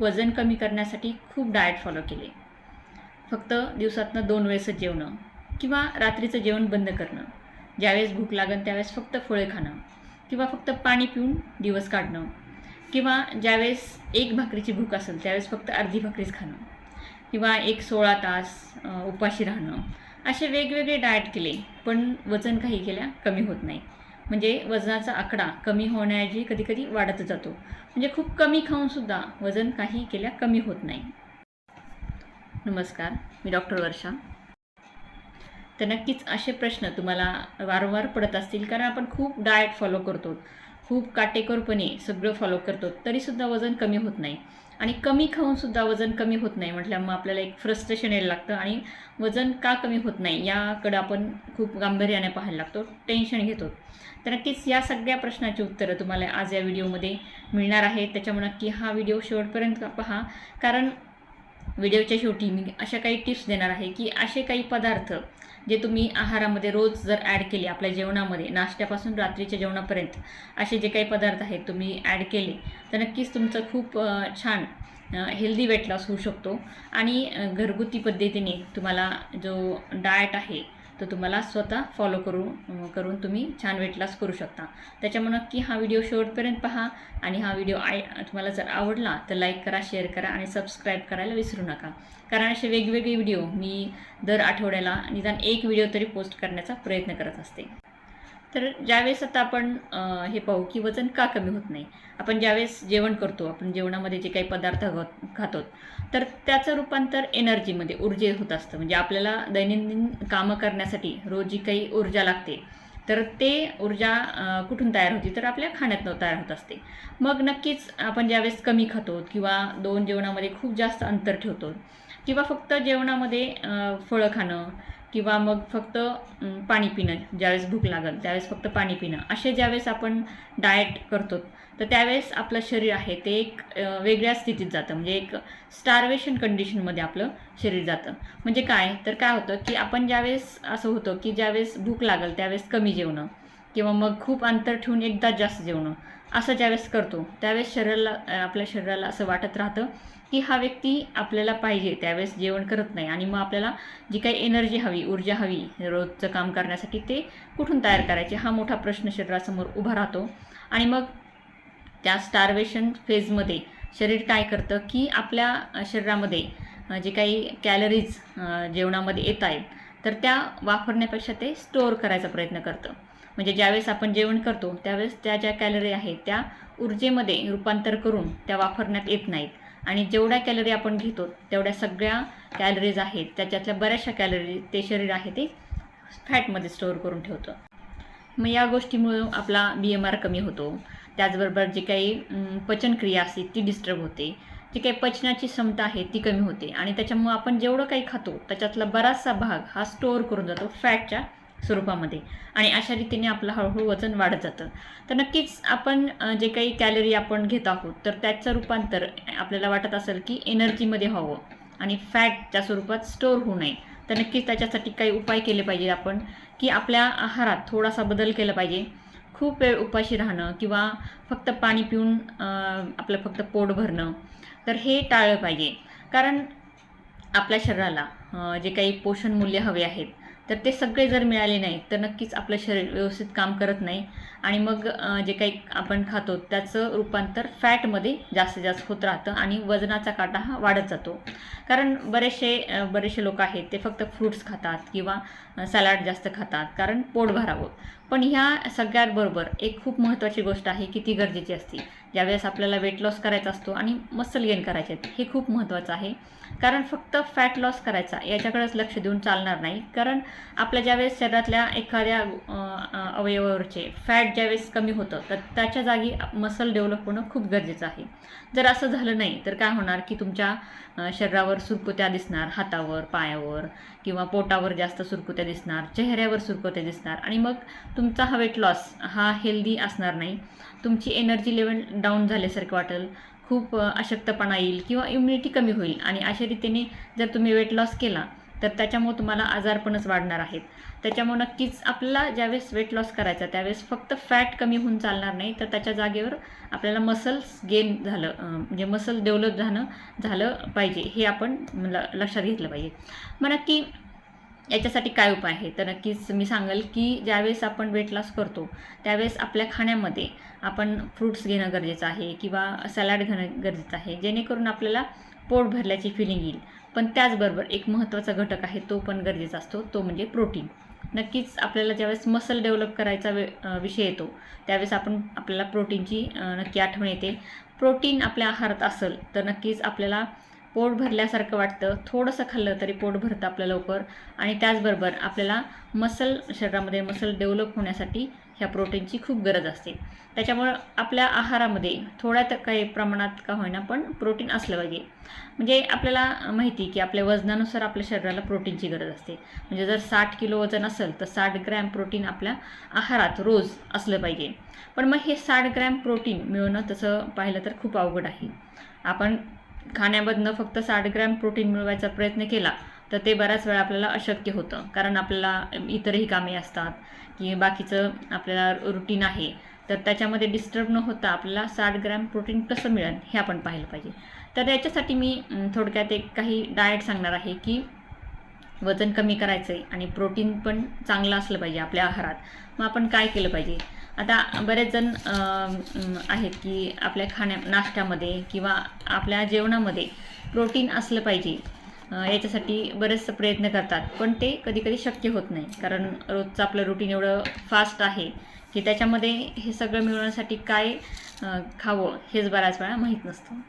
वजन कमी करण्यासाठी खूप डाएट फॉलो केले. फक्त दिवसातनं दोन वेळेसच जेवणं किंवा रात्रीचं जेवण बंद करणं. ज्यावेळेस भूक लागन त्यावेळेस फक्त फळे खाणं किंवा फक्त पाणी पिऊन दिवस काढणं किंवा ज्यावेळेस एक भाकरीची भूक असेल त्यावेळेस फक्त अर्धी भाकरीच खाणं किंवा एक सोळा तास उपाशी राहणं. असे वेगवेगळे डाएट केले पण वजन काही केल्या कमी होत नाही. म्हणजे वजनाचा आकडा कमी होण्याऐवजी कधीकधी वाढत जातो. म्हणजे खूप कमी खाऊनसुद्धा वजन काही केल्या कमी होत नाही. नमस्कार मी डॉक्टर वर्षा. तर नक्कीच असे प्रश्न तुम्हाला वारंवार पडत असतील कारण आपण खूप डाएट फॉलो करतो. खूप काटेकोरपणे सगळं फॉलो करतो तरीसुद्धा वजन कमी होत नाही. आणि कमी खाऊनसुद्धा वजन कमी होत नाही म्हटल्या मग आपल्याला एक फ्रस्ट्रेशन यायला लागतं. आणि वजन का कमी होत नाही याकडं आपण खूप गांभीर्याने पाहायला लागतो. टेन्शन घेतो. तर नक्कीच या सगळ्या प्रश्नाची उत्तरं तुम्हाला आज या व्हिडिओमध्ये मिळणार आहे त्याच्यामुळे नक्की हा व्हिडिओ शेवटपर्यंत पहा. कारण व्हिडिओच्या शेवटी मी अशा काही टिप्स देणार आहे की असे काही पदार्थ जे तुम्ही आहारामध्ये रोज जर ॲड केले आपल्या जेवणामध्ये नाश्त्यापासून रात्रीच्या जेवणापर्यंत असे जे काही पदार्थ आहेत तुम्ही ॲड केले तर नक्कीच तुमचं खूप छान हेल्दी वेट लॉस होऊ शकतो. आणि घरगुती पद्धतीने तुम्हाला जो डाएट आहे तर तुम्हाला स्वतः फॉलो करू करून तुम्ही छान वेट लॉस करू शकता. त्याच्यामुळे नक्की हा व्हिडिओ शेवटपर्यंत पहा आणि हा व्हिडिओ आय तुम्हाला जर आवडला तर लाईक करा शेअर करा आणि सबस्क्राईब करायला विसरू नका. कारण असे वेगवेगळे व्हिडिओ मी दर आठवड्याला निदान एक व्हिडिओ तरी पोस्ट करण्याचा प्रयत्न करत असते. तर ज्यावेळेस आता आपण हे पाहू की वजन का कमी होत नाही आपण ज्यावेळेस जेवण करतो आपण जेवणामध्ये जे काही पदार्थ खात- खातो तर त्याचं रूपांतर एनर्जीमध्ये ऊर्जे होत असतं. म्हणजे आपल्याला दैनंदिन कामं करण्यासाठी रोज जी काही ऊर्जा लागते. तर ते ऊर्जा कुठून तयार होती? तर आपल्या खाण्यातनं तयार होत असते. मग नक्कीच आपण ज्यावेळेस कमी खातो किंवा दोन जेवणामध्ये खूप जास्त अंतर ठेवतो किंवा फक्त जेवणामध्ये फळं खाणं किंवा मग फक्त पाणी पिणं ज्यावेळेस भूक लागल त्यावेळेस फक्त पाणी पिणं. असे ज्यावेळेस आपण डाएट करतो तर त्यावेळेस आपलं शरीर आहे ते एक वेगळ्या स्थितीत जातं. म्हणजे एक स्टार्वेशन कंडिशनमध्ये आपलं शरीर जातं. म्हणजे काय? तर काय होतं की आपण ज्यावेळेस असं होतं की ज्यावेळेस भूक लागल त्यावेळेस कमी जेवणं. किंवा मग खूप अंतर ठेवून एकदाच जास्त जेवणं. असं ज्यावेळेस करतो त्यावेळेस शरीराला आपल्या शरीराला असं वाटत राहतं की हा व्यक्ती आपल्याला पाहिजे त्यावेळेस जेवण करत नाही. आणि मग आपल्याला जी काही एनर्जी हवी ऊर्जा हवी रोजचं काम करण्यासाठी ते कुठून तयार करायचे हा मोठा प्रश्न शरीरासमोर उभा राहतो. आणि मग त्या स्टार्वेशन फेजमध्ये शरीर काय करतं की आपल्या शरीरामध्ये जे काही कॅलरीज जेवणामध्ये येत आहेत तर त्या वापरण्यापेक्षा ते स्टोअर करायचा प्रयत्न करतं. म्हणजे ज्यावेळेस आपण जेवण करतो त्यावेळेस त्या ज्या कॅलरी आहेत त्या ऊर्जेमध्ये रूपांतर करून त्या वापरण्यात येत नाहीत. आणि जेवढ्या कॅलरी आपण घेतो तेवढ्या सगळ्या कॅलरीज आहेत त्याच्यातल्या बऱ्याचशा कॅलरी ते शरीर आहे ते फॅटमध्ये स्टोअर करून ठेवतं. मग या गोष्टीमुळं आपला बी एम आर कमी होतो. त्याचबरोबर जी काही पचनक्रिया असते ती डिस्टर्ब होते. जी काही पचनाची क्षमता आहे ती कमी होते. आणि त्याच्यामुळं आपण जेवढं काही खातो त्याच्यातला बराचसा भाग हा स्टोअर करून जातो फॅटच्या स्वरूपामध्ये. आणि अशा रीतीने आपलं हळूहळू वजन वाढत जातं. तर नक्कीच आपण जे काही कॅलरी आपण घेत आहोत तर त्याचं रूपांतर आपल्याला वाटत असेल की एनर्जीमध्ये व्हावं आणि फॅटच्या स्वरूपात स्टोअर होऊ नये. तर नक्कीच त्याच्यासाठी काही उपाय केले पाहिजे आपण की आपल्या आहारात थोडासा बदल केला पाहिजे. खूप वेळ उपाशी राहणं किंवा फक्त पाणी पिऊन आपलं फक्त पोट भरणं तर हे टाळलं पाहिजे. कारण आपल्या शरीराला जे काही पोषण मूल्य हवे आहेत तर ते सगळे जर मिळाले नाही तर नक्कीच आपलं शरीर व्यवस्थित काम करत नाही. आणि मग जे काही आपण खातो त्याचं रूपांतर फॅटमध्ये जास्तीत जास्त होत राहतं आणि वजनाचा काटा हा वाढत जातो. कारण बरेचसे बरेचसे लोक आहेत ते फक्त फ्रूट्स खातात किंवा सॅलड जास्त खातात कारण पोट भरावं. पण ह्या सगळ्यांबरोबर एक खूप महत्त्वाची गोष्ट आहे की ती गरजेची असते. ज्यावेळेस आपल्याला वेट लॉस करायचा असतो आणि मसल गेन करायचे आहेत हे खूप महत्त्वाचं आहे. कारण फक्त फॅट लॉस करायचा याच्याकडेच लक्ष देऊन चालणार नाही. कारण आपल्या ज्यावेळेस शरीरातल्या एखाद्या अवयवावरचे फॅट ज्यावेळेस कमी होतं तर त्याच्या जागी मसल डेव्हलप होणं खूप गरजेचं आहे. जर असं झालं नाही तर काय होणार की तुमच्या शरीरावर सुरकुत्या दिसणार हातावर पायावर किंवा पोटावर जास्त सुरकुत्या दिसणार चेहऱ्यावर सुरकुत्या दिसणार आणि मग तुमचा हा वेट लॉस हा हेल्दी असणार नाही. तुमची एनर्जी लेवल डाऊन झाल्यासारखं वाटेल. खूप अशक्तपणा येईल किंवा इम्युनिटी कमी होईल. आणि अशा रीतीने जर तुम्ही वेट लॉस केला तर त्याच्यामुळे तुम्हाला आजारपणच वाढणार आहेत. त्याच्यामुळे नक्कीच आपल्याला ज्यावेळेस वेट लॉस करायचा त्यावेळेस फक्त फॅट कमी होऊन चालणार नाही. तर त्याच्या जागेवर आपल्याला मसल्स गेन झालं म्हणजे मसल डेव्हलप झालं झालं पाहिजे. हे आपण ल- लक्षात घेतलं पाहिजे. मग नक्की याच्यासाठी काय उपाय आहे? तर नक्कीच मी सांगेल की ज्यावेळेस आपण वेट लॉस करतो त्यावेळेस आपल्या खाण्यामध्ये आपण फ्रूट्स घेणं गरजेचं आहे किंवा सॅलड घेणं गरजेचं आहे जेणेकरून आपल्याला पोट भरल्याची फिलिंग येईल. पण त्याचबरोबर एक महत्त्वाचा घटक आहे तो पण गरजेचा असतो तो म्हणजे प्रोटीन नक्कीच आपल्याला ज्यावेळेस मसल डेव्हलप करायचा वे विषय येतो त्यावेळेस आपण आपल्याला प्रोटीनची नक्की आठवण येते. प्रोटीन आपल्या आहारात असेल तर नक्कीच आपल्याला पोट भरल्यासारखं वाटतं. थोडंसं खाल्लं तरी पोट भरतं आपलं लवकर. आणि त्याचबरोबर आपल्याला मसल शरीरामध्ये मसल डेव्हलप होण्यासाठी ह्या प्रोटीनची खूप गरज असते. त्याच्यामुळं आपल्या आहारामध्ये थोड्या तर काही प्रमाणात का होईना पण प्रोटीन असलं पाहिजे. म्हणजे आपल्याला माहिती की आपल्या वजनानुसार आपल्या शरीराला प्रोटीनची गरज असते. म्हणजे जर साठ किलो वजन असेल तर साठ ग्रॅम प्रोटीन आपल्या आहारात रोज असलं पाहिजे. पण मग हे साठ ग्रॅम प्रोटीन मिळवणं तसं पाहिलं तर खूप अवघड आहे. आपण खाण्यामधनं फक्त साठ ग्रॅम प्रोटीन मिळवायचा प्रयत्न केला तर ते बऱ्याच वेळा आपल्याला अशक्य होतं. कारण आपल्याला इतरही कामे असतात की बाकीचं आपल्याला रुटीन आहे. तर त्याच्यामध्ये डिस्टर्ब न होता आपल्याला साठ ग्रॅम प्रोटीन कसं मिळेल हे आपण पाहिलं पाहिजे. तर याच्यासाठी मी थोडक्यात एक काही डाएट सांगणार आहे की वजन कमी करायचं आहे आणि प्रोटीन पण चांगलं असलं पाहिजे आपल्या आहारात. मग आपण काय केलं पाहिजे? आता बरेच जण आहेत की आपल्या खाण्या नाश्त्यामध्ये किंवा आपल्या जेवणामध्ये प्रोटीन असलं पाहिजे. याच्यासाठी बरेच प्रयत्न करतात पण ते कधीकधी शक्य होत नाही. कारण रोजचं आपलं रुटीन एवढं फास्ट आहे की त्याच्यामध्ये हे सगळं मिळवण्यासाठी काय खावं हेच बऱ्याच वेळा माहीत नसतं.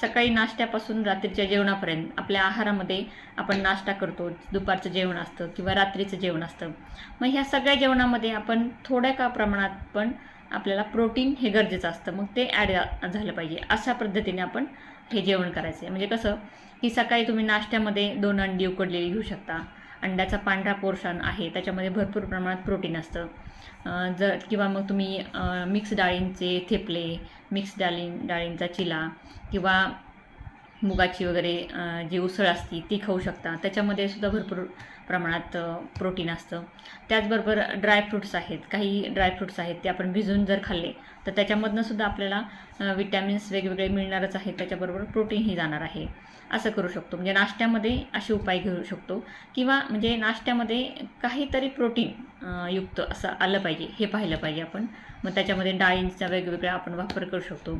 सकाळी नाश्त्यापासून रात्रीच्या जेवणापर्यंत आपल्या आहारामध्ये आपण नाश्ता करतो. दुपारचं जेवण असतं किंवा रात्रीचं जेवण असतं. मग ह्या सगळ्या जेवणामध्ये आपण थोड्या का प्रमाणात पण आपल्याला प्रोटीन हे गरजेचं असतं. मग ते ॲड झालं पाहिजे. अशा पद्धतीने आपण हे जेवण करायचं. आहे म्हणजे कसं की सकाळी तुम्ही नाश्त्यामध्ये दोन अंडी उकडलेली घेऊ शकता. अंड्याचा पांढरा पोर्शन आहे. त्याच्यामध्ये भरपूर प्रमाणात प्रोटीन असतं. जर किंवा मग तुम्ही मिक्स डाळींचे थेपले मिक्स डाळी डाळींचा चिला किंवा मुगाची वगैरे जी उसळ असती ती खाऊ शकता. त्याच्यामध्ये सुद्धा भरपूर प्रमाणात प्रोटीन असतं. त्याचबरोबर ड्रायफ्रूट्स आहेत. काही ड्रायफ्रूट्स आहेत ते आपण भिजवून जर खाल्ले तर त्याच्यामधनं सुद्धा आपल्याला विटॅमिन्स वेगवेगळे मिळणारच आहेत. त्याच्याबरोबर प्रोटीनही जाणार आहे. असं करू शकतो. म्हणजे नाश्त्यामध्ये असे उपाय घेऊ शकतो. किंवा म्हणजे नाश्त्यामध्ये काहीतरी प्रोटीन युक्त असं आलं पाहिजे हे पाहिलं पाहिजे आपण. मग त्याच्यामध्ये डाळींचा वेगवेगळा आपण वापर करू शकतो.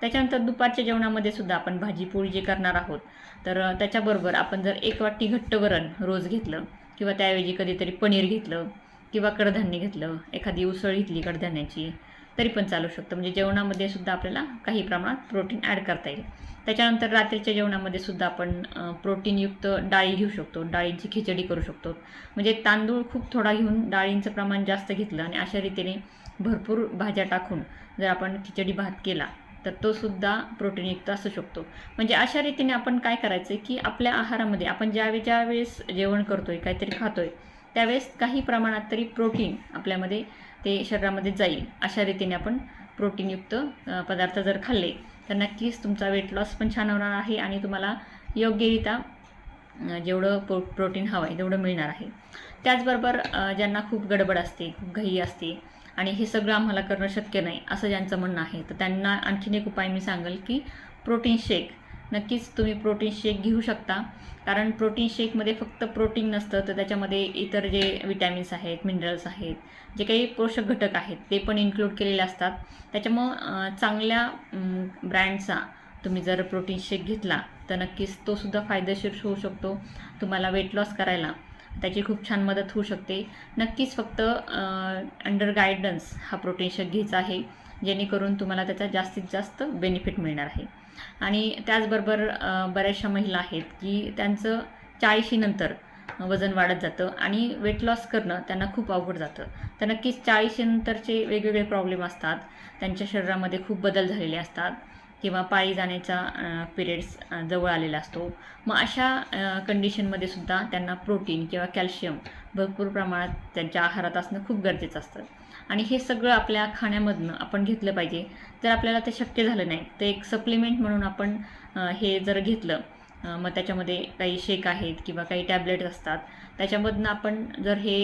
त्याच्यानंतर दुपारच्या जेवणामध्ये सुद्धा आपण भाजी पोळी जे करणार आहोत तर त्याच्याबरोबर आपण जर एक वाटी घट्ट वरण रोज घेतलं किंवा त्याऐवजी कधीतरी पनीर घेतलं किंवा कडधान्य घेतलं एखादी उसळ घेतली कडधान्याची तरी पण चालू शकतं. म्हणजे जेवणामध्ये सुद्धा आपल्याला काही प्रमाणात प्रोटीन ॲड करता येईल. त्याच्यानंतर रात्रीच्या जेवणामध्ये सुद्धा आपण प्रोटीनयुक्त डाळी घेऊ शकतो. डाळींची खिचडी करू शकतो. म्हणजे तांदूळ खूप थोडा घेऊन डाळींचं प्रमाण जास्त घेतलं आणि अशा रीतीने भरपूर भाज्या टाकून जर आपण खिचडी भात केला तर तो सुद्धा प्रोटीनयुक्त असू शकतो. म्हणजे अशा रीतीने आपण काय करायचं की आपल्या आहारामध्ये आपण ज्यावेळी ज्यावेळेस जेवण करतोय काहीतरी खातोय त्यावेळेस काही प्रमाणात तरी प्रोटीन आपल्यामध्ये ते शरीरामध्ये जाईल. अशा रीतीने आपण प्रोटीनयुक्त पदार्थ जर खाल्ले तर नक्कीच तुमचा वेट लॉस पण छान होणार आहे आणि तुम्हाला योग्यरित्या जेवढं प्रो प्रोटीन हवं आहे तेवढं मिळणार आहे. त्याचबरोबर ज्यांना खूप गडबड असते खूप घाई असते आणि हे सगळं आम्हाला करणं शक्य नाही असं ज्यांचं म्हणणं आहे. तर त्यांना आणखीन एक उपाय मी सांगेल की प्रोटीन शेक नक्कीच तुम्ही प्रोटीन शेक घेऊ शकता. कारण प्रोटीन शेकमध्ये फक्त प्रोटीन नसतं तर त्याच्यामध्ये इतर जे विटॅमिन्स आहेत मिनरल्स आहेत जे काही पोषक घटक आहेत ते पण इन्क्लूड केलेले असतात. त्याच्यामुळं चांगल्या ब्रँडचा तुम्ही जर प्रोटीन शेक घेतला तर नक्कीच तो सुद्धा फायदेशीर होऊ शकतो तुम्हाला वेट लॉस करायला. त्याची खूप छान मदत होऊ शकते. नक्कीच फक्त अंडर गायडन्स हा प्रोटीन शेक घ्यायचा आहे जेणेकरून तुम्हाला त्याचा जास्तीत जास्त बेनिफिट मिळणार आहे. आणि त्याचबरोबर बऱ्याचशा महिला आहेत की त्यांचं चाळीशीनंतर वजन वाढत जातं आणि वेट लॉस करणं त्यांना खूप अवघड जातं. तर नक्कीच चाळीशीनंतरचे वेगवेगळे प्रॉब्लेम असतात. त्यांच्या शरीरामध्ये खूप बदल झालेले असतात. किंवा पाळी जाण्याचा पिरियड्स जवळ आलेला असतो. मग अशा कंडिशनमध्ये सुद्धा त्यांना प्रोटीन किंवा कॅल्शियम भरपूर प्रमाणात त्यांच्या आहारात असणं खूप गरजेचं असतं. आणि हे सगळं आपल्या खाण्यामधनं आपण घेतलं पाहिजे. जर आपल्याला ते शक्य झालं नाही तर एक सप्लिमेंट म्हणून आपण हे जर घेतलं मग त्याच्यामध्ये काही शेक आहेत किंवा काही टॅबलेट्स असतात. त्याच्यामधनं आपण जर हे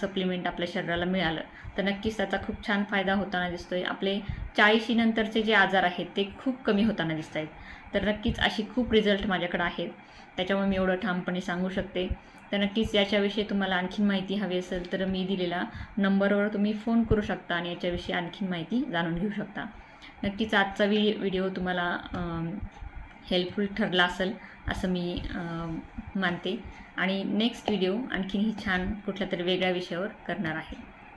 सप्लिमेंट आपल्या शरीराला मिळालं तर नक्कीच त्याचा खूप छान फायदा होताना दिसतोय. आपले चाळीशी नंतरचे जे आजार आहेत ते खूप कमी होताना दिसत आहेत तर नक्कीच अशी खूप रिझल्ट माझ्याकडे आहेत. त्याच्यामुळे मी एवढं ठामपणे सांगू शकते. तर नक्कीच याच्याविषयी तुम्हाला आणखीन माहिती हवी असेल तर मी दिलेला नंबरवर तुम्ही फोन करू शकता आणि याच्याविषयी आणखीन माहिती जाणून घेऊ शकता. नक्कीच आजचा व्हि व्हिडिओ तुम्हाला हेल्पफुल ठरला असेल असं मी मानते. आणि नेक्स्ट व्हिडिओ आणखीनही छान कुठल्या तरी वेगळ्या विषयावर करणार आहे.